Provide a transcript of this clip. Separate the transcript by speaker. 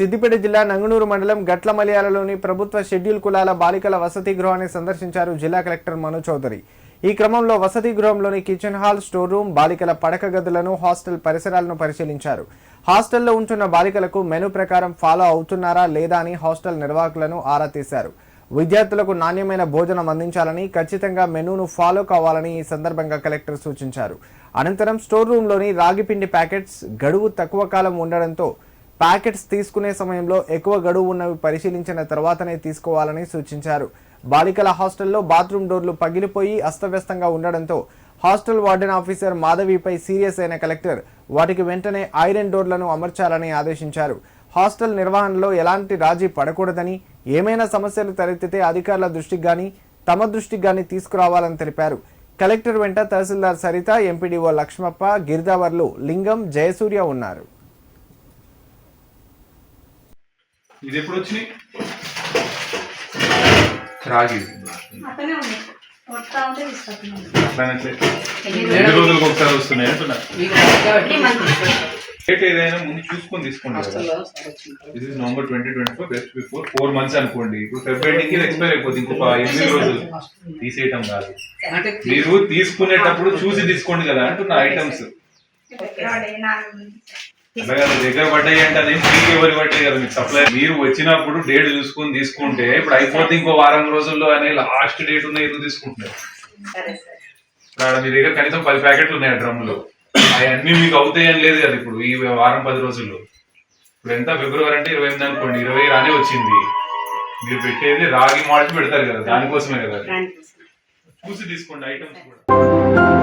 Speaker 1: సిద్దిపేట జిల్లా నంగునూరు మండలం గట్ల మలయాలలోని ప్రభుత్వ షెడ్యూల్ కులాల బాలికల వసతి గృహాన్ని సందర్శించారు జిల్లా కలెక్టర్ మను చౌదరి. ఈ క్రమంలో వసతి గృహంలోని కిచెన్ హాల్ స్టోర్ రూమ్ బాలికల పడక గదులను హాస్టల్ పరిసరాలను పరిశీలించారు. హాస్టల్లో ఉంటున్న బాలికలకు మెను ప్రకారం ఫాలో అవుతున్నారా లేదా అని హాస్టల్ నిర్వాహకులను ఆరా తీశారు. విద్యార్థులకు నాణ్యమైన భోజనం అందించాలని ఖచ్చితంగా మెనూను ఫాలో కావాలని ఈ సందర్భంగా కలెక్టర్ సూచించారు. అనంతరం స్టోర్ రూమ్లోని రాగిపిండి ప్యాకెట్స్ గడువు తక్కువ కాలం ఉండడంతో ప్యాకెట్స్ తీసుకునే సమయంలో ఎక్కువ గడువు ఉన్నవి పరిశీలించిన తర్వాతనే తీసుకోవాలని సూచించారు. బాలికల హాస్టల్లో బాత్రూమ్ డోర్లు పగిలిపోయి అస్తవ్యస్తంగా ఉండడంతో హాస్టల్ వార్డెన్ ఆఫీసర్ మాధవిపై సీరియస్ అయిన కలెక్టర్ వాటికి వెంటనే ఐరన్ డోర్లను అమర్చాలని ఆదేశించారు. హాస్టల్ నిర్వహణలో ఎలాంటి రాజీ పడకూడదని ఏమైనా సమస్యలు తలెత్తితే అధికారుల దృష్టికి కానీ తమ దృష్టికి కానీ తీసుకురావాలని తెలిపారు. కలెక్టర్ వెంట తహసీల్దార్ సరిత ఎంపీడీఓ లక్ష్మప్ప గిరిదావర్లు లింగం జయసూర్య ఉన్నారు.
Speaker 2: ఇది ఎప్పుడు వచ్చినాయి? రాగి. ఎన్ని రోజులకు ఒకసారి వస్తున్నాయి అంటున్నా? రేట్ ఏదైనా ముందు చూసుకొని తీసుకోండి ఇది November twenty twenty four best before four months అనుకోండి. ఇప్పుడు ఫిబ్రవరికి ఎక్స్పైర్ అయిపోతుంది. ఇంకొక ఎనిమిది రోజులు తీసేయటం కాదు. మీరు తీసుకునేటప్పుడు చూసి తీసుకోండి కదా అంటున్న ఐటమ్స్ దగ్గర పడ్డాయి అంటే అదేం ఫ్రీ ఎవరి పడ్డాయి కదా మీకు సప్లై మీరు వచ్చినప్పుడు డేట్ చూసుకొని తీసుకుంటే ఇప్పుడు అయిపోతే ఇంకో వారం రోజుల్లో అనే లాస్ట్ డేట్ ఉన్న ఎందుకు తీసుకుంటున్నారు? మీ దగ్గర కనీసం పది ప్యాకెట్లు ఉన్నాయి ఆ డ్రమ్ములో. అవన్నీ మీకు అవుతాయని లేదు కదా ఇప్పుడు ఈ వారం పది రోజుల్లో. ఇప్పుడు ఎంత? ఫిబ్రవరి అంటే ఇరవై ఎనిమిది అనుకోండి ఇరవై రానే వచ్చింది. మీరు పెట్టేది రాగి మాల్ట్ పెడతారు కదా దానికోసమే కదా చూసి తీసుకోండి ఐటమ్స్ కూడా.